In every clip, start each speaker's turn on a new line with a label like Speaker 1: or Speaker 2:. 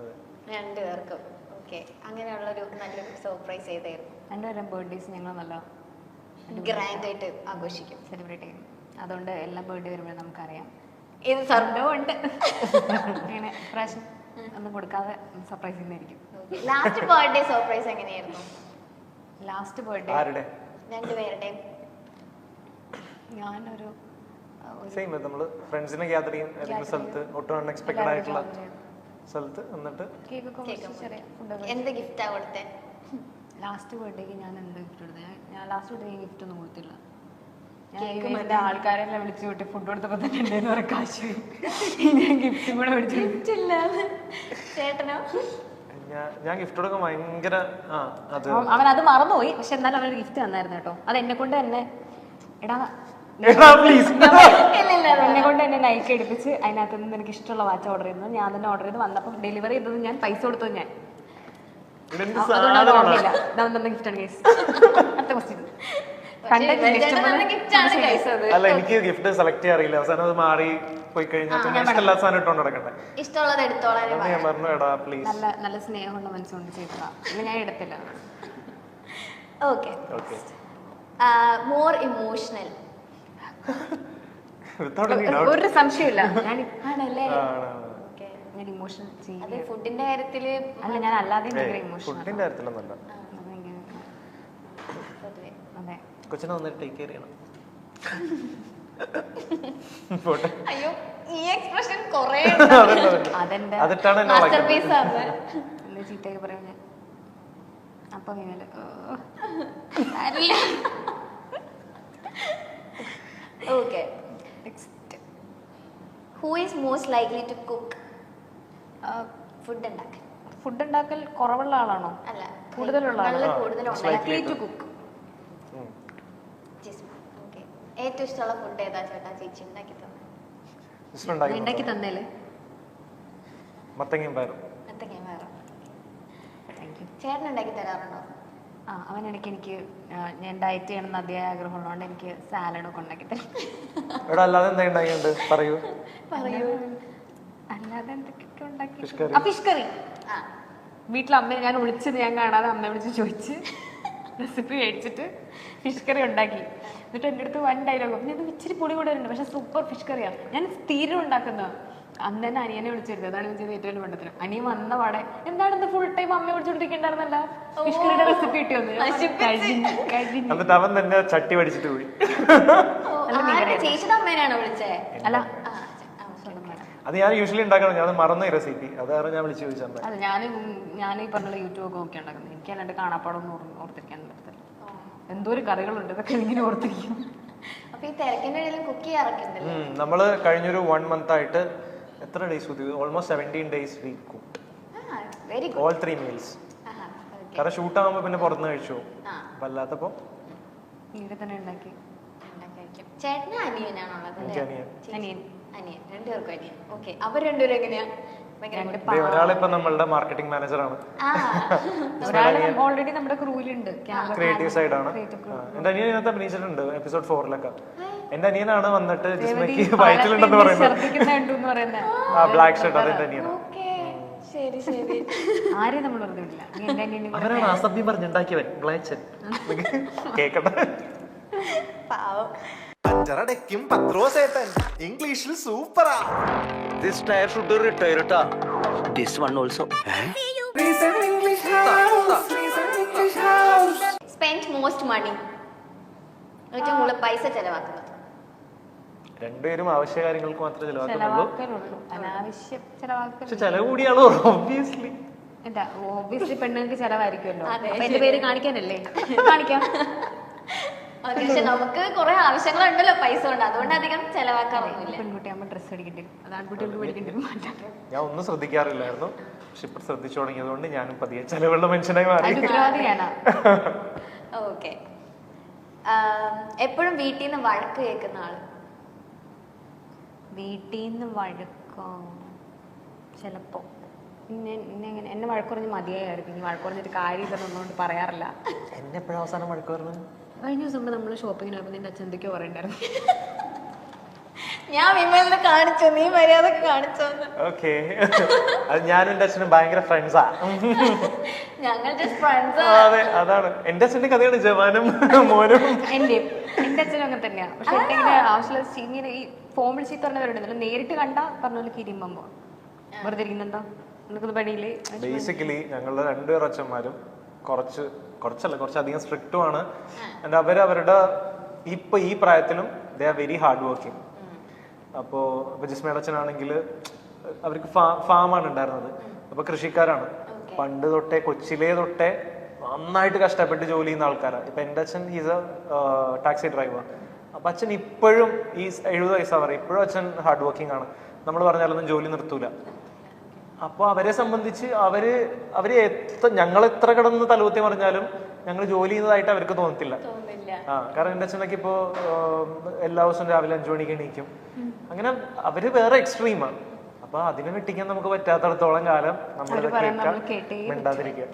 Speaker 1: അതെ.
Speaker 2: രണ്ടുപേർക്കും. ഓക്കെ. അങ്ങനെയുള്ളൊരു നല്ലൊരു സർപ്രൈസ് ചെയ്തായിരുന്നു
Speaker 3: രണ്ടുപേരും ബർത്ത്ഡേസ് ഞങ്ങൾ നല്ല
Speaker 2: ഗ്രാൻഡ് ആയിട്ട് ആഘോഷിക്കും.
Speaker 3: സെലിബ്രേറ്റ് ചെയ്യും. അതുകൊണ്ട് എല്ലാ ബർത്ത്ഡേ വരുമ്പോഴും നമുക്കറിയാം.
Speaker 2: ഇത് സർദോ
Speaker 3: സംഭവം ഉണ്ട്. അങ്ങനെ പ്രാവശ്യം ഒന്നും കൊടുക്കാതെ സർപ്രൈസ് ചെയ്യുന്നതായിരിക്കും.
Speaker 2: ലാസ്റ്റ് ബർത്ത്ഡേ സർപ്രൈസ് എങ്ങനെയായിരുന്നു?
Speaker 3: ലാസ്റ്റ് ബർത്ത്ഡേ
Speaker 1: ആരുടെ?
Speaker 2: രണ്ടുപേരുടെയും.
Speaker 3: ഞാനൊരു
Speaker 1: സെയിം നമ്മൾ ഫ്രണ്ട്സിനെ ഗ്യാദർ ചെയ്യും. ഏതെങ്കിലും സ്ഥലത്ത് ഒട്ടും അൺഎക്സ്പെക്ടഡ് ആയിട്ടുള്ള സ്ഥലത്ത് എന്നിട്ട്
Speaker 2: എന്ത് ഗിഫ്റ്റാ കൊടുത്തേ?
Speaker 3: ലാസ്റ്റ് ബർത്ത്ഡേക്ക് ഞാൻ എന്ത് ഗിഫ്റ്റ് കൊടുത്തത് ഞാൻ- ലാസ്റ്റ് ബർത്ത്ഡേക്ക് ഗിഫ്റ്റ് ഒന്നും കൊടുത്തില്ല. ഞാൻ ആൾക്കാരെല്ലാം വിളിച്ചു കൂട്ടി ഫുഡ് കൊടുത്തപ്പോൾ തന്നെ എന്റെ കുറെ കാശ്. ഞാൻ ഗിഫ്റ്റും കൂടെ മേടിച്ചു
Speaker 2: ചേട്ടനോ?
Speaker 1: ഞാൻ ഞാൻ ഗിഫ്റ്റ് കൊടുക്കാൻ ഭയങ്കര ആ അത്
Speaker 3: അവൻ- അവൻ അത് മറന്നുപോയി. പക്ഷെ എന്നാലും അവനൊരു ഗിഫ്റ്റ് തന്നായിരുന്നു കേട്ടോ. അത് എന്നെ കൊണ്ട് തന്നെ. എടാ
Speaker 1: എടാ പ്ലീസ്
Speaker 3: എന്നെ കൊണ്ട് തന്നെ നൈക്ക് എടുപ്പിച്ച് അതിനകത്ത് നിന്ന് എനിക്ക് ഇഷ്ടമുള്ള വാച്ച് ഓർഡർ ചെയ്യുന്നു ഞാൻ തന്നെ ഓർഡർ ചെയ്ത് വന്നപ്പോൾ ഡെലിവറി ചെയ്തത് ഞാൻ പൈസ കൊടുത്തത് ഞാൻ.
Speaker 1: അല്ല എനിക്ക് ഗിഫ്റ്റ് സെലക്ട് ചെയ്യാറില്ല. അവസാനം അത് മാറി പോയി കഴിഞ്ഞാൽ ഇഷ്ടമില്ലാത്ത സാധനം ഇട്ടോണ്ട് നടക്കട്ടെ.
Speaker 2: ഇഷ്ടമുള്ളത്
Speaker 1: എടുത്തോളാം ഞാൻ പറഞ്ഞു എടാ പ്ലീസ്
Speaker 3: നല്ല നല്ല സ്നേഹമുള്ള മനസ്സുകൊണ്ട് ചെയ്തതാ. ഞാൻ എടുത്തില്ല.
Speaker 2: ഓക്കെ
Speaker 1: ഓക്കെ
Speaker 2: മോർ ഇമോഷണൽ
Speaker 3: ഒരു സംശയമില്ല ഞാൻ ആണല്ലേ ഞാൻ ഇമോഷൻ
Speaker 2: അത് ഫുഡിന്റെ കാര്യത്തിൽ
Speaker 3: അല്ല ഞാൻ അല്ലാതെ
Speaker 1: ഫുഡിന്റെ കാര്യത്തിലൊന്നല്ല കൊച്ചിനെ വന്നിട്ട് ടേക്ക് കെയർ ചെയ്യണം.
Speaker 2: അയ്യോ ഈ എക്സ്പ്രഷൻ കൊറേ.
Speaker 3: അതെന്റെ
Speaker 2: മാസ്റ്റർ പീസ് ആണ്.
Speaker 3: എന്താ ചീത്തയൊക്കെ പറയും ഞാൻ അപ്പൊ ഇങ്ങനെ
Speaker 2: okay who is most likely to cook food ഉണ്ടാക്കാൻ.
Speaker 3: ഫുഡ് ഉണ്ടാക്കൽ കുറവുള്ള ആളാണോ?
Speaker 2: അല്ല
Speaker 3: കൂടുതലുള്ള
Speaker 2: നല്ല
Speaker 1: ആ,
Speaker 2: കൂടുതൽ
Speaker 1: likely
Speaker 3: likely to
Speaker 1: to-
Speaker 3: cook
Speaker 2: ഏറ്റവും ഇഷ്ടമുള്ള ഫുഡ് ഏതാ ചേട്ടാ? ചേച്ചി ഉണ്ടാക്കി തന്നെ.
Speaker 1: ഉണ്ടാക്കി
Speaker 3: ഉണ്ടാക്കി
Speaker 1: മത്തങ്ങയും പയറും.
Speaker 3: മത്തങ്ങയും പയറും.
Speaker 2: ചേട്ടൻ ഉണ്ടാക്കി തരാറുണ്ടോ?
Speaker 3: ആ അവൻ ഇടയ്ക്ക് എനിക്ക് ആ, ഞാൻ ഡയറ്റ് ചെയ്യണമെന്ന് അതിയായ ആഗ്രഹമുള്ളതുകൊണ്ട് എനിക്ക് സാലഡ് ഒക്കെ ഉണ്ടാക്കി തരും.
Speaker 1: ഇവിടെ അല്ലാതെ എന്താ ഉണ്ടാക്കിയുണ്ട് പറയൂ.
Speaker 2: പറയൂ.
Speaker 3: അല്ലാതെ എന്തൊക്കെയൊക്കെ ഉണ്ടാക്കി
Speaker 1: ഫിഷ് കറി
Speaker 3: ആ ഫിഷ് കറി
Speaker 2: ആ.
Speaker 3: വീട്ടിൽ അമ്മ ഞാൻ വിളിച്ചത് ഞാൻ കാണാതെ അമ്മ വിളിച്ച് ചോദിച്ച്. റെസിപ്പി മേടിച്ചിട്ട് ഫിഷ് കറി ഉണ്ടാക്കി. എന്നിട്ട് എന്റെ അടുത്ത് വൺ ഡയലോഗ് പിന്നെ ഇത് ഇച്ചിരി പൊടി കൂടെ ഉണ്ട് പക്ഷെ സൂപ്പർ ഫിഷ് കറിയാണ് ഞാൻ സ്ഥിരം ഉണ്ടാക്കുന്ന അന്ന് തന്നെ അനിയനെ വിളിച്ചിരുന്നു അതാണ് ഞാൻ ചെയ്ത ഏറ്റവും വലിയ പണ്ടത്തിന് അനിയൻ വന്ന പാടെ എന്താണ് ഇത് ഫുൾ ടൈം അമ്മ വിളിച്ചോണ്ടിരിക്കണ്ടായിരുന്നല്ല റെസിപ്പി കിട്ടി
Speaker 1: എന്നിട്ട് അവൻ തന്നെ ചട്ടി പഠിച്ചിട്ട് പോയി
Speaker 2: ചേച്ചിയുടെ വിളിച്ചേ?
Speaker 3: അല്ല
Speaker 1: അത് ഞാൻ യൂഷ്വലി ഉണ്ടാക്കണം ഞാൻ മറന്ന ഈ റെസിപ്പി അത് കാരണം ഞാൻ വിളിച്ചു ചോദിച്ചത്
Speaker 3: അല്ല ഞാൻ ഞാൻ ഈ പറഞ്ഞ യൂട്യൂബ് ഒക്കെ നോക്കി ഉണ്ടാക്കുന്നത്. എനിക്ക് അല്ലാണ്ട് കാണാപ്പാടൊന്നും ഓർ- ഓർത്തിരിക്കാൻ പറ്റത്തില്ല. എന്തോരം കറികളുണ്ട്. ഇതൊക്കെ ഇങ്ങനെ ഓർത്തിരിക്കും.
Speaker 2: അപ്പൊ ഈ തിരക്കിന്റെ ഇടയിൽ കുക്ക് ചെയ്യാറൊക്കെ ഉണ്ടല്ലോ?
Speaker 1: ഉം, നമ്മൾ കഴിഞ്ഞൊരു വൺ മന്ത് ആയിട്ട് എത്ര ഡേയ്സ് കുത്തി? Almost seventeen days we cook
Speaker 2: very good
Speaker 1: all three meals കാരണം ഷൂട്ട് ആകുമ്പോൾ പിന്നെ പുറത്തുനിന്ന് കഴിച്ചു? അല്ലാത്തപ്പോൾ
Speaker 3: ഇവിടെ തന്നെ ഉണ്ടാക്കി.
Speaker 2: ചേട്ടന് അനിയനാണുള്ളത് അല്ലേ?
Speaker 1: അനിയൻ.
Speaker 3: അനിയൻ.
Speaker 2: രണ്ട് രണ്ടുപേർക്കും അനിയൻ. ഓക്കേ അവർ രണ്ടുപേരും എങ്ങനെയാ? ഭയങ്കര
Speaker 3: രണ്ട്
Speaker 1: ദേ, ഒരാളിപ്പോ നമ്മളുടെ മാർക്കറ്റിംഗ് മാനേജർ
Speaker 2: ആ.
Speaker 3: ഒരാൾ ഓൾറെഡി നമ്മുടെ ക്രൂവിലുണ്ട് ക്യാമറ
Speaker 1: ക്രിയേറ്റീവ് സൈഡ്
Speaker 3: ആണ്.
Speaker 1: എന്റെ അനിയൻ അഭിനയിച്ചിട്ടുണ്ട്. എപ്പിസോഡ് ഫോറിലൊക്കെ എന്റെ അനിയനാണ് വന്നിട്ട് ജിസ്മയ്ക്ക് വയറ്റിലുണ്ടെന്ന് പറയുന്നത്. ആ ബ്ലാക്ക് ഷർട്ട് അതെന്റെ അനിയനാണ്
Speaker 2: ശരി ശരി.
Speaker 3: ആരെയും നമ്മൾ വെറുതെ വിടില്ല.
Speaker 1: അസഭ്യം പറഞ്ഞുണ്ടാക്കിയവൻ കേക്കട്ടെ.
Speaker 4: അഞ്ചറടയ്ക്കും പത്രോസേട്ടൻ. ഇംഗ്ലീഷിൽ സൂപ്പറാ.
Speaker 5: ദിസ് ടയർ ഷുഡ് റിട്ടയർ ട്ടാ. This one also.
Speaker 2: Spend most money ഏറ്റവും കൂടുതൽ പൈസ ചെലവാക്കുന്നത്.
Speaker 1: രണ്ടുപേരും ആവശ്യ കാര്യങ്ങൾക്ക് മാത്രമേ ചെലവാക്കുന്നുള്ളൂ. പക്ഷെ ചെലവ് കൂടിയാണോ ഒബ്വിയസ്ലി
Speaker 3: എന്താ ഓബിയസ്ലി പെണ്ണുങ്ങൾക്ക് ചെലവായിരിക്കുമല്ലോ. എന്റെ പേര് കാണിക്കാനല്ലേ? കാണിക്കാം.
Speaker 2: പക്ഷെ നമുക്ക് കുറെ ആവശ്യങ്ങളുണ്ടല്ലോ പൈസ കൊണ്ട്. അതുകൊണ്ട് അധികം ചെലവാക്കാറൊന്നുമില്ല.
Speaker 3: പെൺകുട്ടിയാകുമ്പോൾ ഡ്രസ്സ് അടിക്കേണ്ടി? വരും അത് ആൺകുട്ടികൾക്ക് മേടിക്കേണ്ടി മാറ്റാം.
Speaker 1: ഞാൻ ഒന്നും ശ്രദ്ധിക്കാറില്ലായിരുന്നു. പക്ഷെ ഇപ്പൊ ശ്രദ്ധിച്ചു തുടങ്ങിയതുകൊണ്ട് ഞാനും പതിയെ ചെലവുള്ള മനുഷ്യനായി മാറി.
Speaker 2: ഓക്കെ. എപ്പോഴും വീട്ടിൽ നിന്ന് വഴക്ക് കേൾക്കുന്ന ആൾ?
Speaker 3: വീട്ടിൽ നിന്ന് വഴക്കോ. ചിലപ്പോ. പിന്നെ എന്നെ എങ്ങനെ എന്നെ വഴക്ക് പറഞ്ഞ് മതിയായിരുന്നു ഇനി വഴക്ക് പറഞ്ഞിട്ട് ഒന്നുകൊണ്ട് പറയാറില്ല.
Speaker 1: എന്നെ എപ്പോഴും അവസാനം വഴക്ക് പറഞ്ഞു?
Speaker 3: കഴിഞ്ഞ ദിവസം നമ്മൾ ഷോപ്പിങ്ങിന് പോയപ്പോൾ നിന്റെ അച്ഛൻ എന്തൊക്കെയോ പറയണ്ടായിരുന്നു.
Speaker 2: ഞാൻ വിമലിനെ കാണിച്ചു? നീ മര്യാദ കാണിച്ചോന്ന്
Speaker 1: ഓക്കെ അത് ഞാനും എന്റെ അച്ഛനും ഭയങ്കര ഫ്രണ്ട്സാ
Speaker 2: ഞങ്ങൾ ജസ്റ്റ് ഫ്രണ്ട്സ്
Speaker 1: അതെ അതാണ്. എന്റെ അച്ഛന്റെ കഥയാണ് ജവാനും മോനും.
Speaker 3: എന്റെ എന്റെ അച്ഛനും അങ്ങനെ തന്നെയാ. പക്ഷെ ഇങ്ങനെ ആവശ്യമുള്ള ചീ- ഇങ്ങനെ ഈ ഫോമിൽ ചീത്ത പറഞ്ഞവരുണ്ടല്ലോ നേരിട്ട് കണ്ട പറഞ്ഞ പോലെ കിരിമ്പോ വെറുതെ ഇരിക്കുന്നുണ്ടോ? പണിയില്ലേ?
Speaker 1: ബേസിക്കലി ഞങ്ങളുടെ രണ്ടുപേർ അച്ഛന്മാരും കുറച്ച് കുറച്ചല്ല കുറച്ചധികം സ്ട്രിക്റ്റും ആണ്. And അവർ അവരുടെ ഇപ്പൊ ഈ പ്രായത്തിലും they are very hard working അപ്പോ ഇപ്പൊ ജിസ്മയുടെ അച്ഛനാണെങ്കിൽ അവർക്ക് ഫാമാണ് ഉണ്ടായിരുന്നത്. അപ്പൊ കൃഷിക്കാരാണ്. പണ്ട് തൊട്ടേ കൊച്ചിലേ തൊട്ടേ നന്നായിട്ട് കഷ്ടപ്പെട്ട് ജോലി ചെയ്യുന്ന ആൾക്കാരാണ്. ഇപ്പൊ എന്റെ അച്ഛൻ ഹീസ് എ ടാക്സി ഡ്രൈവർ അപ്പൊ അച്ഛൻ ഇപ്പോഴും ഈ എഴുപത് വയസ്സാ പറയും ഇപ്പോഴും അച്ഛൻ ഹാർഡ് വർക്കിംഗ് ആണ്. നമ്മൾ പറഞ്ഞാലൊന്നും ജോലി നിർത്തൂല. അപ്പോൾ അവരെ സംബന്ധിച്ച് അവർ അവർ എത്ര ഞങ്ങൾ എത്ര കിടന്ന് തലകുത്തി പറഞ്ഞാലും ഞങ്ങൾ ജോലി ചെയ്യുന്നതായിട്ട് അവർക്ക് തോന്നത്തില്ല. ആ കാരണം എന്റെ അച്ഛനൊക്കെ ഇപ്പോ എല്ലാ ദിവസവും രാവിലെ അഞ്ചു മണിക്ക് എണീക്കും. അങ്ങനെ അവർ വേറെ എക്സ്ട്രീമാണ് അപ്പൊ അതിനെ വെട്ടിക്കാൻ നമുക്ക് പറ്റാത്തടത്തോളം കാലം നമ്മൾ
Speaker 3: നമ്മൾ കേട്ടേ
Speaker 1: മിണ്ടാതിരിക്കുക.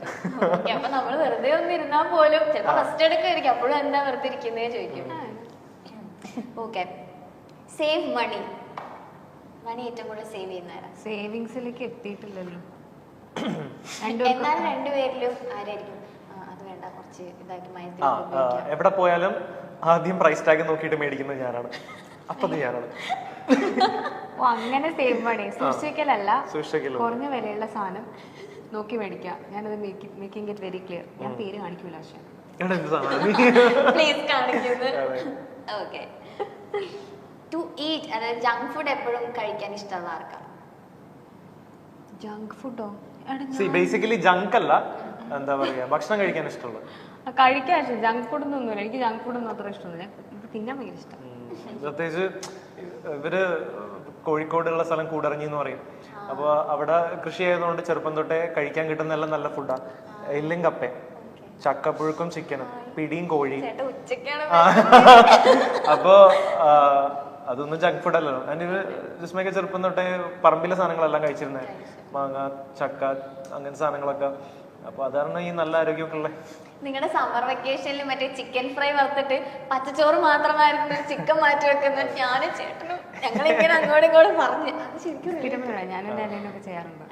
Speaker 2: അപ്പൊ നമ്മൾ വെറുതെ ഒന്ന് ഇരുന്നാ പോലും ചിലപ്പോ ഫസ്റ്റ് എടുക്കായിരിക്കും. അപ്പോഴും എന്താ വെറുതെ ഇരിക്കുന്നേ ചോദിക്കും. ഓക്കെ. സേവ് മണി മണി ഏറ്റവും കൂടുതൽ സേവ് ചെയ്യുന്നവരാ
Speaker 3: സേവിങ്സിലേക്ക് എത്തിയിട്ടില്ലല്ലോ
Speaker 2: രണ്ടുപേരിലും ആരായിരിക്കും? അത് വേണ്ട കുറച്ച് ഇതാക്കി മയത്തിൽ
Speaker 1: എവിടെ പോയാലും ആദ്യം പ്രൈസ് ടാഗ് നോക്കിയിട്ട് മേടിക്കുന്നത് ഞാനാണ്. അപ്പൊ അത് ഞാനാണ്.
Speaker 3: ഓ അങ്ങനെ സേവ് മണി സൂക്ഷിക്കലല്ല. കുറഞ്ഞ വിലയുള്ള സാധനം നോക്കി മേടിക്കാം ഞാനത് മേക്കിംഗ് ഇറ്റ് വെരി ക്ലിയർ ഞാൻ പേര് കാണിക്കൂല പക്ഷെ.
Speaker 2: ഓക്കെ ടു ഈറ്റ് അതായത് ജങ്ക് ഫുഡ് എപ്പോഴും കഴിക്കാൻ ഇഷ്ടമുള്ള ആർക്കാ?
Speaker 3: ജങ്ക് ഫുഡോ
Speaker 1: ബേസിക്കലി ജങ്ക് അല്ല. എന്താ പറയാ? ഭക്ഷണം കഴിക്കാൻ ഇഷ്ടമുള്ള.
Speaker 3: കഴിക്കാൻ ഇഷ്ടം. ജങ്ക് ഫുഡ് ഒന്നുമില്ല. എനിക്ക് ജങ്ക് ഫുഡ് ഒന്നും അത്ര ഇഷ്ടമൊന്നുമില്ല. തിന്നാൻ ഭയങ്കര ഇഷ്ടം.
Speaker 1: പ്രത്യേകിച്ച് ഇവർ കോഴിക്കോടുള്ള സ്ഥലം കൂടറഞ്ഞി എന്ന് പറയും. അപ്പൊ അവിടെ കൃഷി ചെയ്തതുകൊണ്ട് ചെറുപ്പം തൊട്ടേ കഴിക്കാൻ കിട്ടുന്ന എല്ലാം നല്ല ഫുഡാ എല്ലും കപ്പ ചക്കപ്പുഴുക്കും ചിക്കനും പിടിയും കോഴിയും. അപ്പോ അതൊന്നും ജങ്ക് ഫുഡ് അല്ലല്ലോ. അതിന് ഒരു ജിസ്മയൊക്കെ ചെറുപ്പം തൊട്ടേ പറമ്പിലെ സാധനങ്ങളെല്ലാം കഴിച്ചിരുന്നത് മാങ്ങ ചക്ക അങ്ങനത്തെ സാധനങ്ങളൊക്കെ. അപ്പൊ അതാണ് ഈ നല്ല ആരോഗ്യമൊക്കെ ഉള്ളത്
Speaker 2: നിങ്ങളുടെ സമ്മർ വെക്കേഷനിൽ മറ്റേ ചിക്കൻ ഫ്രൈ വറുത്തിട്ട് പച്ചച്ചോറ് മാത്രമായിരുന്നു ചിക്കൻ മാറ്റി വെക്കുന്നത് ഞാനും ചേട്ടനും ഞങ്ങൾ ഇങ്ങനെ അങ്ങോട്ടും ഇങ്ങോട്ടും പറഞ്ഞു. അത് ശരിക്കും
Speaker 3: ഞാനും ചെയ്യാറുണ്ട്?